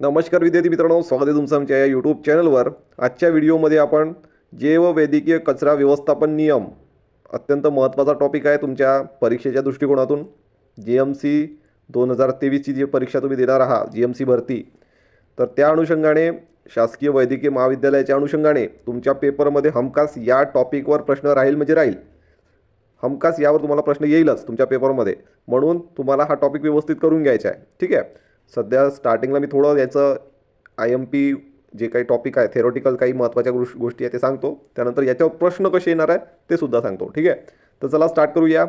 नमस्कार विद्यार्थी मित्रांनो स्वागत आहे तुमचं आमच्या या यूट्यूब चॅनलवर आजच्या व्हिडिओमध्ये आपण जैववैद्यकीय कचरा व्यवस्थापन नियम अत्यंत महत्त्वाचा टॉपिक आहे तुमच्या परीक्षेच्या दृष्टिकोनातून. जी एम सी दोन हजार तेवीसची जी परीक्षा तुम्ही देणार आहात जी एम सी भरती तर त्या अनुषंगाने शासकीय वैद्यकीय महाविद्यालयाच्या अनुषंगाने तुमच्या पेपरमध्ये हमखास या टॉपिकवर प्रश्न राहील म्हणजे राहील. हमखास यावर तुम्हाला प्रश्न येईलच तुमच्या पेपरमध्ये म्हणून तुम्हाला हा टॉपिक व्यवस्थित करून घ्यायचा आहे. ठीक आहे? सध्या स्टार्टिंगला मी थोडं याचं आय एम पी जे काही टॉपिक आहे थेरोटिकल काही महत्त्वाच्या गोष गोष्टी आहे ते सांगतो. त्यानंतर याच्यावर प्रश्न कसे येणार आहे ते सुद्धा सांगतो. ठीक आहे? तर चला स्टार्ट करूया.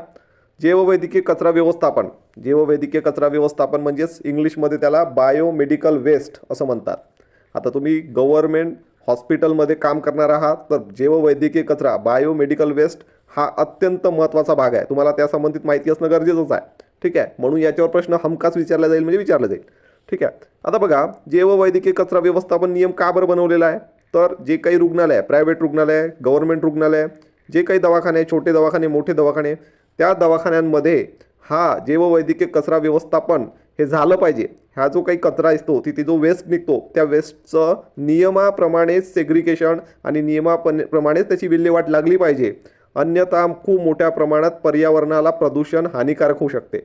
जैववैद्यकीय कचरा व्यवस्थापन. जैववैद्यकीय कचरा व्यवस्थापन म्हणजेच इंग्लिशमध्ये त्याला बायोमेडिकल वेस्ट असं म्हणतात. आता तुम्ही गव्हर्मेंट हॉस्पिटलमध्ये काम करणार आहात तर जैववैद्यकीय कचरा बायोमेडिकल वेस्ट हा अत्यंत महत्त्वाचा भाग आहे. तुम्हाला त्या संबंधित माहिती असणं गरजेचंच आहे. ठीक आहे? म्हणून याच्यावर प्रश्न हमखास विचारला जाईल म्हणजे विचारला जाईल. ठीक आहे? आता बघा जैववैद्यकीय कचरा व्यवस्थापन नियम का बरं बनवलेला आहे? तर जे काही रुग्णालय आहे प्रायव्हेट रुग्णालय गव्हर्नमेंट रुग्णालय जे काही दवाखाने छोटे दवाखाने मोठे दवाखाने त्या दवाखान्यांमध्ये हा जैववैद्यकीय कचरा व्यवस्थापन हे झालं पाहिजे. हा जो काही कचरा असतो तिथे जो वेस्ट निघतो त्या वेस्टचं नियमाप्रमाणेच सेग्रिकेशन आणि नियमाप्रमाणेच त्याची विल्हेवाट लागली पाहिजे. अन्यथा खूप मोठ्या प्रमाणात पर्यावरणाला प्रदूषण हानिकारक होऊ शकते.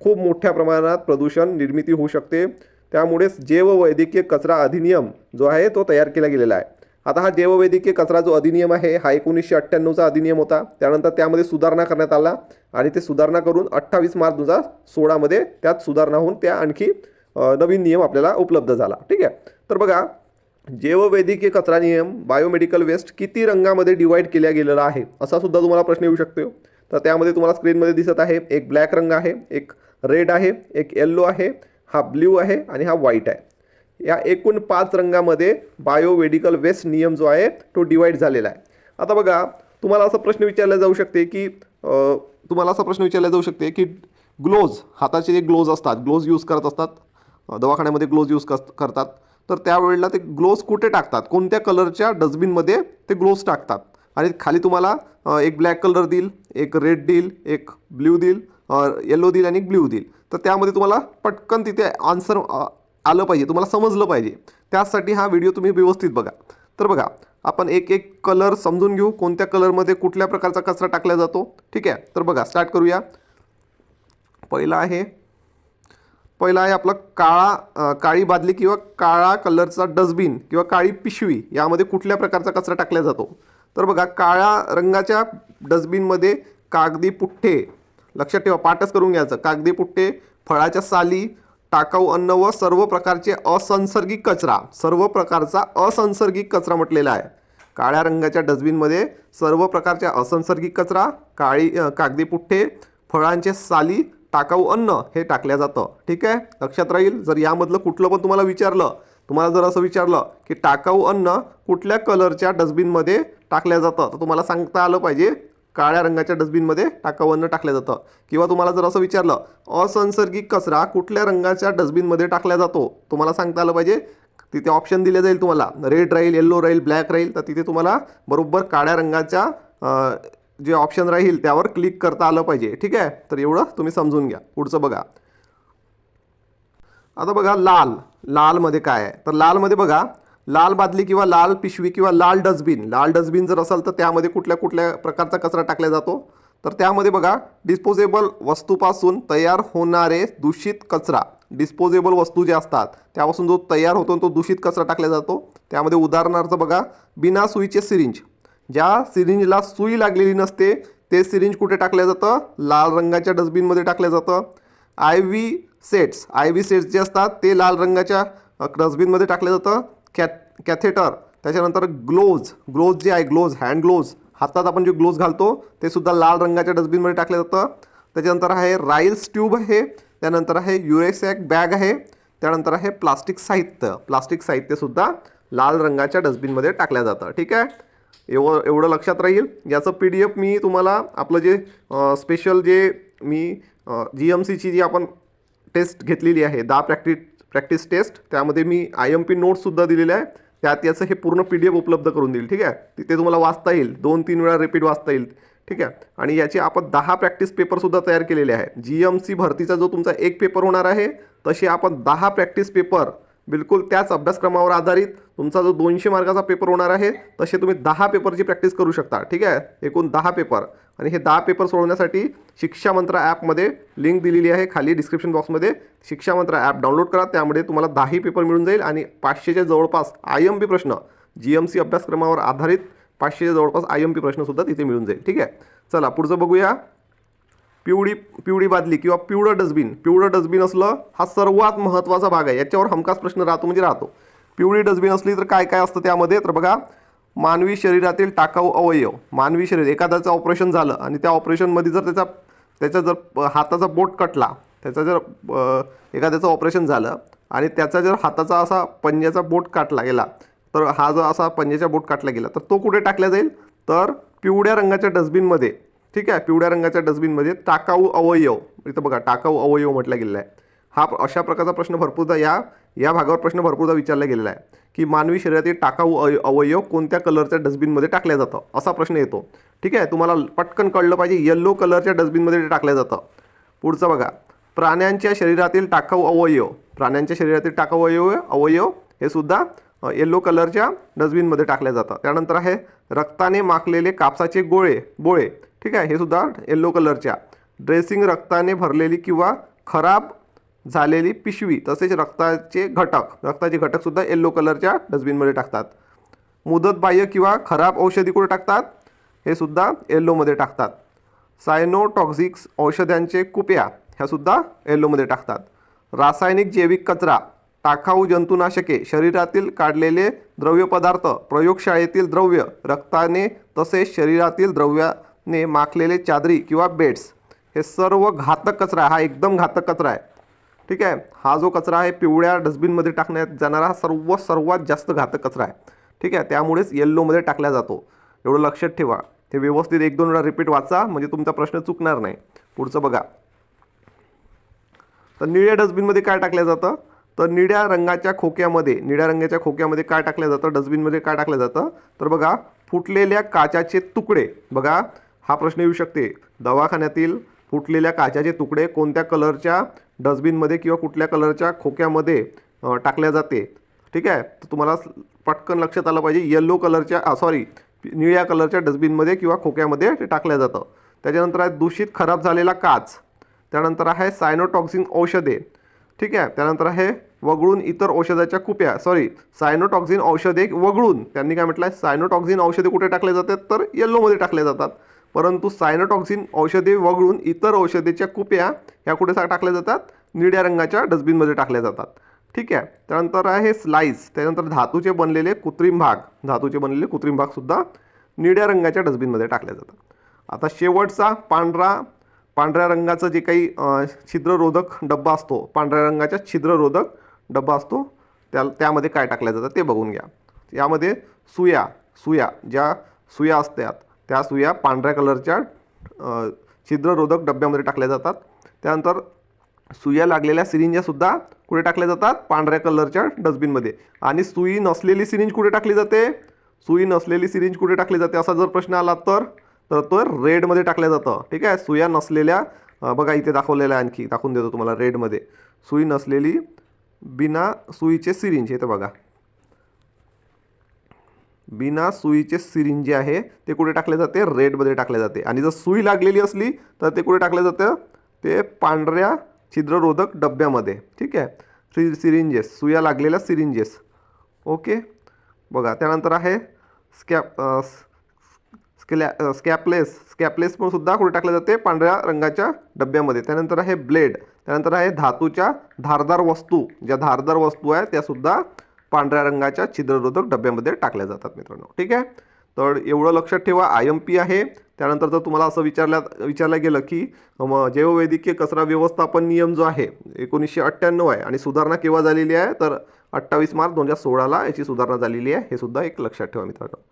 खूप मोठ्या प्रमाणात प्रदूषण निर्मिती होऊ शकते. त्यामुळेच जैववैद्यकीय कचरा अधिनियम जो आहे तो तयार केला गेलेला आहे. आता हा जैववैद्यकीय कचरा जो अधिनियम आहे हा एकोणीसशे अठ्ठ्याण्णवचा अधिनियम होता. त्यानंतर त्यामध्ये सुधारणा करण्यात आला आणि ते सुधारणा करून अठ्ठावीस मार्च दोन हजार सोळामध्ये त्यात सुधारणा होऊन त्या आणखी नवीन नियम आपल्याला उपलब्ध झाला. ठीक आहे? तर बघा जैववैद्यकीय कचरा नियम बायोमेडिकल वेस्ट किती रंगामध्ये डिवाईड केल्या गेलेला आहे असा सुद्धा तुम्हाला प्रश्न येऊ शकतो तर त्यामध्ये तुम्हाला स्क्रीनमध्ये दिसत आहे एक ब्लॅक रंग आहे एक रेड आहे एक येल्लो आहे हा ब्ल्यू आहे आणि हा व्हाईट आहे. या एकूण पाच रंगामध्ये बायोमेडिकल वेस्ट नियम जो आहे तो डिवाईड झालेला आहे. आता बघा तुम्हाला असा प्रश्न विचारला जाऊ शकते की तुम्हाला असा प्रश्न विचारला जाऊ शकते की ग्लोज हाताचे जे ग्लोज असतात ग्लोज यूज करत असतात दवाखान्यामध्ये ग्लोज यूज करतात. तर त्यावेळेला ते ग्लोव्स कुठे टाकतात? कोणत्या कलरच्या डस्टबिनमध्ये ते ग्लोव्स टाकतात? आणि खाली तुम्हाला एक ब्लॅक कलर देईल एक रेड देईल एक ब्ल्यू देईल येलो देईल आणि एक ब्ल्यू देईल. तर त्यामध्ये तुम्हाला पटकन तिथे आन्सर आलं पाहिजे. तुम्हाला समजलं पाहिजे. त्यासाठी हा व्हिडिओ तुम्ही व्यवस्थित बघा. तर बघा आपण एक एक कलर समजून घेऊ. कोणत्या कलरमध्ये कुठल्या प्रकारचा कचरा टाकला जातो? ठीक आहे. तर बघा स्टार्ट करूया. पहिला आहे पहिला आहे आपला काळा काळी बादली किंवा काळा कलरचा डस्टबिन किंवा काळी पिशवी यामध्ये कुठल्या प्रकारचा कचरा टाकला जातो? तर बघा काळ्या रंगाच्या डस्टबिनमध्ये कागदी पुठ्ठे लक्षात ठेवा पाठच करून घ्यायचं. कागदी पुठ्ठे फळाच्या साली टाकाऊ अन्न व सर्व प्रकारचे असंसर्गिक कचरा सर्व प्रकारचा असंसर्गिक कचरा म्हटलेला आहे. काळ्या रंगाच्या डस्टबिनमध्ये सर्व प्रकारच्या असंसर्गिक कचरा काळी कागदी पुठ्ठे फळांचे साली टाकाऊ अन्न हे टाकल्या जातं. ठीक आहे? लक्षात राहील? जर यामधलं कुठलं पण तुम्हाला विचारलं तुम्हाला जर असं विचारलं की टाकाऊ अन्न कुठल्या कलरच्या डस्टबिनमध्ये टाकल्या जातं तर तुम्हाला सांगता आलं पाहिजे काळ्या रंगाच्या डस्टबिनमध्ये टाकाऊ अन्न टाकलं जातं. किंवा तुम्हाला जर असं विचारलं असंसर्गिक कचरा कुठल्या रंगाच्या डस्टबिनमध्ये टाकला जातो तुम्हाला सांगता आलं पाहिजे. तिथे ऑप्शन दिले जाईल तुम्हाला. रेड राहील येल्लो राहील ब्लॅक राहील तर तिथे तुम्हाला बरोबर काळ्या रंगाच्या जे ऑप्शन राहील त्यावर क्लिक करता आलं पाहिजे. ठीक आहे? तर एवढं तुम्ही समजून घ्या. पुढचं बघा. आता बघा लाल. लालमध्ये काय आहे? तर लालमध्ये बघा लाल बादली किंवा लाल पिशवी किंवा लाल डस्टबिन. लाल डस्टबिन जर असेल तर त्यामध्ये कुठल्या कुठल्या प्रकारचा कचरा टाकला जातो? तर त्यामध्ये बघा डिस्पोजेबल वस्तूपासून तयार होणारे दूषित कचरा. डिस्पोजेबल वस्तू ज्या असतात त्यापासून जो तयार होतो तो दूषित कचरा टाकला जातो. त्यामध्ये उदाहरणार्थ बघा बिना सुईचे सिरिंज ज्या सिरिंजला सुई लागलेली नसते ते सिरिंज कुठे टाकलं जातं? लाल रंगाच्या डस्टबिनमध्ये टाकलं जातं. I V sets I V sets जे असतात ते लाल रंगाच्या डस्टबिनमध्ये टाकलं जातं. कॅथ कॅथेटर त्याच्यानंतर ग्लोव्ज ग्लोव्ज जे आहे ग्लोव्ज हँड ग्लोव्ज हातात आपण जे ग्लोव्ज घालतो ते सुद्धा लाल रंगाच्या डस्टबिनमध्ये टाकलं जातं. त्याच्यानंतर आहे राईल्स ट्यूब आहे त्यानंतर आहे युरेसॅक बॅग आहे त्यानंतर आहे प्लास्टिक साहित्य. प्लास्टिक साहित्यसुद्धा लाल रंगाच्या डस्टबिनमध्ये टाकलं जातं. ठीक आहे? एवढं एवढं लक्षात राहील. याचं पी डी एफ मी तुम्हाला आपलं जे स्पेशल जे मी जी एम सीची जी आपण टेस्ट घेतलेली आहे दहा प्रॅक्टिस प्रॅक्टिस टेस्ट त्यामध्ये मी आय एम पी नोट्ससुद्धा दिलेले आहे. त्यात याचं हे पूर्ण पी डी एफ उपलब्ध करून देईल ठीक आहे? तिथे तुम्हाला वाचता येईल. दोन तीन वेळा रिपीट वाचता येईल ठीक आहे? आणि याचे आपण दहा प्रॅक्टिस पेपरसुद्धा तयार केलेले आहे. जी एम सी भरतीचा जो तुमचा एक पेपर होणार आहे तसे आपण दहा प्रॅक्टिस पेपर बिलकुल त्याच अभ्यासक्रमावर आधारित तुमचा जो दोनशे मार्काचा पेपर होणार आहे तसे तुम्ही दहा पेपरची प्रॅक्टिस करू शकता. ठीक आहे? एकूण दहा पेपर. आणि हे दहा पेपर सोडवण्यासाठी शिक्षा मंत्र ॲपमध्ये लिंक दिलेली आहे खाली डिस्क्रिप्शन बॉक्समध्ये. शिक्षा मंत्र ॲप डाउनलोड करा त्यामुळे तुम्हाला दहाही पेपर मिळून जाईल. आणि पाचशेच्या जवळपास आय एम पी प्रश्न जी एम सी अभ्यासक्रमावर आधारित पाचशेच्या जवळपास आय एम पी प्रश्नसुद्धा तिथे मिळून जाईल. ठीक आहे? चला पुढचं बघूया. पिवळी पिवळी बादली किंवा पिवळं डस्टबिन. पिवळं डस्टबिन असलं हा सर्वात महत्त्वाचा भाग आहे. याच्यावर हमखास प्रश्न राहतो म्हणजे राहतो. पिवळी डस्टबिन असली तर काय काय असतं त्यामध्ये? तर बघा मानवी शरीरातील टाकाऊ अवयव. मानवी शरीर एखाद्याचं ऑपरेशन झालं आणि त्या ऑपरेशनमध्ये जर त्याचा त्याचा जर हाताचा बोट कटला त्याचा जर एखाद्याचं ऑपरेशन झालं आणि त्याचा जर हाताचा असा पंज्याचा बोट काटला गेला तर हा जो असा पंज्याचा बोट काटला गेला तर तो कुठे टाकला जाईल? तर पिवळ्या रंगाच्या डस्टबिनमध्ये. ठीक आहे? पिवळ्या रंगाच्या डस्टबिनमध्ये टाकाऊ अवयव. इथं बघा टाकाऊ अवयव म्हटला गेलेला आहे. हा प्र- अशा प्रकारचा प्रश्न भरपूरदा या या भागावर प्रश्न भरपूरदा विचारला गेलेला आहे की मानवी शरीरातील टाकाऊ अय अवयव कोणत्या कलरच्या डस्टबिनमध्ये टाकल्या जातं? असा प्रश्न येतो. ठीक आहे? तुम्हाला पटकन कळलं पाहिजे येल्लो कलरच्या डस्टबिनमध्ये ते टाकलं जातं. पुढचं बघा. प्राण्यांच्या शरीरातील टाकाऊ अवयव. प्राण्यांच्या शरीरातील टाकाऊ अवयव अवयव हे सुद्धा येल्लो कलरच्या डस्टबिनमध्ये टाकल्या जातं. त्यानंतर आहे रक्ताने माखलेले कापसाचे गोळे बोळे. ठीक आहे? हे सुद्धा येल्लो कलरच्या ड्रेसिंग रक्ताने भरलेली किंवा खराब झालेली पिशवी तसेच रक्ताचे घटक रक्ताचे घटकसुद्धा येल्लो कलरच्या डस्टबिनमध्ये टाकतात. मुदतबाह्य किंवा खराब औषधी कुठे टाकतात? हे सुद्धा येल्लोमध्ये टाकतात. सायनोटॉक्झिक्स औषधांचे कुप्या ह्यासुद्धा येल्लोमध्ये टाकतात. रासायनिक जैविक कचरा टाकाऊ जंतुनाशके शरीरातील काढलेले द्रव्य पदार्थ प्रयोगशाळेतील द्रव्य रक्ताने तसेच शरीरातील द्रव्याने माखलेले चादरी किंवा बेड्स हे सर्व घातक कचरा हा एकदम घातक कचरा आहे. ठीक आहे? हा जो कचरा आहे पिवळ्या डस्टबिनमध्ये टाकण्यात जाणारा हा सर्व सर्वात जास्त घातक कचरा आहे. ठीक आहे? त्यामुळेच येल्लोमध्ये टाकला जातो. एवढं लक्षात ठेवा. ते व्यवस्थित एक दोन वेळा रिपीट वाचा म्हणजे तुमचा प्रश्न चुकणार नाही. पुढचं बघा. तर निळ्या डस्टबिनमध्ये काय टाकलं जातं? तर निळ्या रंगाच्या खोक्यामध्ये निळ्या रंगाच्या खोक्यामध्ये काय टाकलं जातं? डस्टबिनमध्ये काय टाकलं जातं? तर बघा फुटलेल्या काचाचे तुकडे. बघा हा प्रश्न येऊ शकते. दवाखान्यातील फुटलेल्या काचाचे तुकडे कोणत्या कलरच्या डस्टबिनमध्ये किंवा कुठल्या कलरच्या खोक्यामध्ये टाकल्या जाते. ठीक आहे? तर तुम्हाला पटकन लक्षात आलं पाहिजे येल्लो कलरच्या सॉरी निळ्या कलरच्या डस्टबिनमध्ये किंवा खोक्यामध्ये ते टाकलं जातं. त्याच्यानंतर आहे दूषित खराब झालेला काच. त्यानंतर आहे सायनोटॉक्सिन औषधे. ठीक आहे? त्यानंतर आहे वगळून इतर औषधाच्या कुप्या. सॉरी सायनोटॉक्झिन औषधे वगळून. त्यांनी काय म्हटलं आहे सायनोटॉक्झिन औषधे कुठे टाकले जातात? तर येल्लोमध्ये टाकले जातात. परंतु सायनोटॉक्झिन औषधे वगळून इतर औषधेच्या कुप्या ह्या कुठे सा- टाकल्या जातात? निळ्या रंगाच्या डस्टबिनमध्ये टाकल्या जातात. ठीक आहे? त्यानंतर आहे स्लाईस त्यानंतर धातूचे बनलेले कृत्रिम भाग. धातूचे बनलेले कृत्रिम भागसुद्धा निळ्या रंगाच्या डस्टबिनमध्ये टाकले जातात. आता शेवटचा पांढरा पांढऱ्या रंगाचं जे काही छिद्ररोधक डब्बा असतो पांढऱ्या रंगाचा छिद्ररोधक डब्बा असतो त्या त्यामध्ये काय टाकल्या जातं ते बघून घ्या. यामध्ये सुया सुया ज्या सुया असतात त्या सुया पांढऱ्या कलरच्या छिद्ररोधक डब्यामध्ये टाकल्या जातात. त्यानंतर सुया लागलेल्या सिरिंजासुद्धा कुठे टाकल्या जातात? पांढऱ्या कलरच्या डस्टबिनमध्ये. आणि सुई नसलेली सिरिंज कुठे टाकली जाते? सुई नसलेली सिरिंज कुठे टाकली जाते? असा जर प्रश्न आला तर तर तो रेडमध्ये टाकलं जातं. ठीक आहे? सुया नसलेल्या बघा इथे दाखवलेल्या आणखी दाखवून देतो तुम्हाला रेडमध्ये. सुई नसलेली बिना सुईचे सिरिंज येते बघा. बिना सुईचे सिरिंज जे आहे ते कुठे टाकले जाते? रेडमध्ये टाकले जाते. आणि जर सुई लागलेली असली तर ते कुठे टाकलं जातं? ते पांढऱ्या छिद्ररोधक डब्यामध्ये. ठीक आहे? सि सिरिंजेस सुया लागलेल्या सिरिंजेस. ओके? बघा त्यानंतर आहे स्कॅप स्कॅ स्कॅपलेस. स्कॅपलेस पण सुद्धा कुठे टाकले जाते? पांढऱ्या रंगाच्या डब्यामध्ये. त्यानंतर आहे ब्लेड. त्यानंतर आहे धातूच्या धारदार वस्तू. ज्या धारदार वस्तू आहेत त्यासुद्धा पांढऱ्या रंगाच्या छिद्ररोधक डब्यामध्ये टाकल्या जातात मित्रांनो. ठीक आहे? तर एवढं लक्षात ठेवा आय एम पी आहे. त्यानंतर जर तुम्हाला असं विचारल्या विचारलं गेलं की म, जैववैद्यकीय कचरा व्यवस्थापन नियम जो आहे एकोणीसशे अठ्ठ्याण्णव आहे आणि सुधारणा केव्हा झालेली आहे तर अठ्ठावीस मार्च दोन हजार सोळाला याची सुधारणा झालेली आहे. हे सुद्धा एक लक्षात ठेवा मित्रांनो.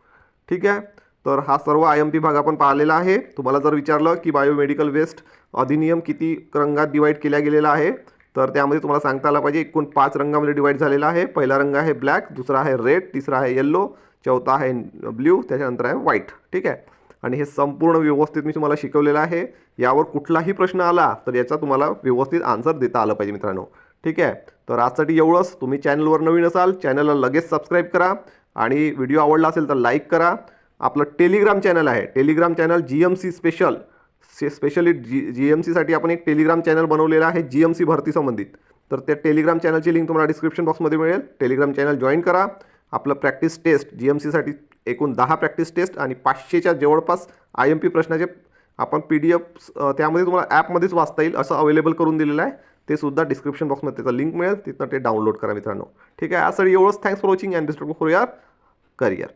ठीक आहे? तर हा सर्व आय एम पी भाग आपण पाहिलेला आहे. तुम्हाला जर विचारलं की बायोमेडिकल वेस्ट अधिनियम किती रंगात डिवाईड केला गेलेला आहे तर त्यामध्ये तुम्हाला सांगता आलं पाहिजे एकूण पाच रंगामध्ये डिवाईड झालेला आहे. पहिला रंग आहे ब्लॅक दुसरा आहे रेड तिसरा आहे येल्लो चौथा आहे ब्ल्यू त्याच्यानंतर आहे व्हाईट ठीक आहे? आणि हे संपूर्ण व्यवस्थित मी तुम्हाला शिकवलेलं आहे. यावर कुठलाही प्रश्न आला तर याचा तुम्हाला व्यवस्थित आन्सर देता आलं पाहिजे मित्रांनो. ठीक आहे? तर आजसाठी एवढंच. तुम्ही चॅनलवर नवीन असाल चॅनलला लगेच सबस्क्राईब करा आणि व्हिडिओ आवडला असेल तर लाईक करा. आपलं टेलिग्राम चॅनल आहे. Telegram channel G M C special से स्पेशली जी जी एम सीसाठी आपण एक टेलिग्राम चॅनल बनवलेलं आहे जी एम सी भरती संबंधित. तर त्या टेलिग्राम चॅनलची लिंक तुम्हाला डिस्क्रिप्शन बॉक्समध्ये मिळेल. टेलिग्राम चॅनल जॉईन करा. आपलं प्रॅक्टिस टेस्ट जी एम सीसाठी एकूण दहा प्रॅक्टिस टेस्ट आणि पाचशेच्या जवळपास आय एम पी प्रश्नाचे आपण पी डी एफ त्यामध्ये तुम्हाला ॲपमध्येच वाचता येईल असं अवेलेबल करून दिलेलं आहे. ते सुद्धा डिस्क्रिप्शन बॉक्समध्ये त्याचा लिंक मिळेल. तिथनं ते डाउनलोड करा मित्रांनो. ठीक आहे यासाठी एवढंच. Thanks for watching and district for your career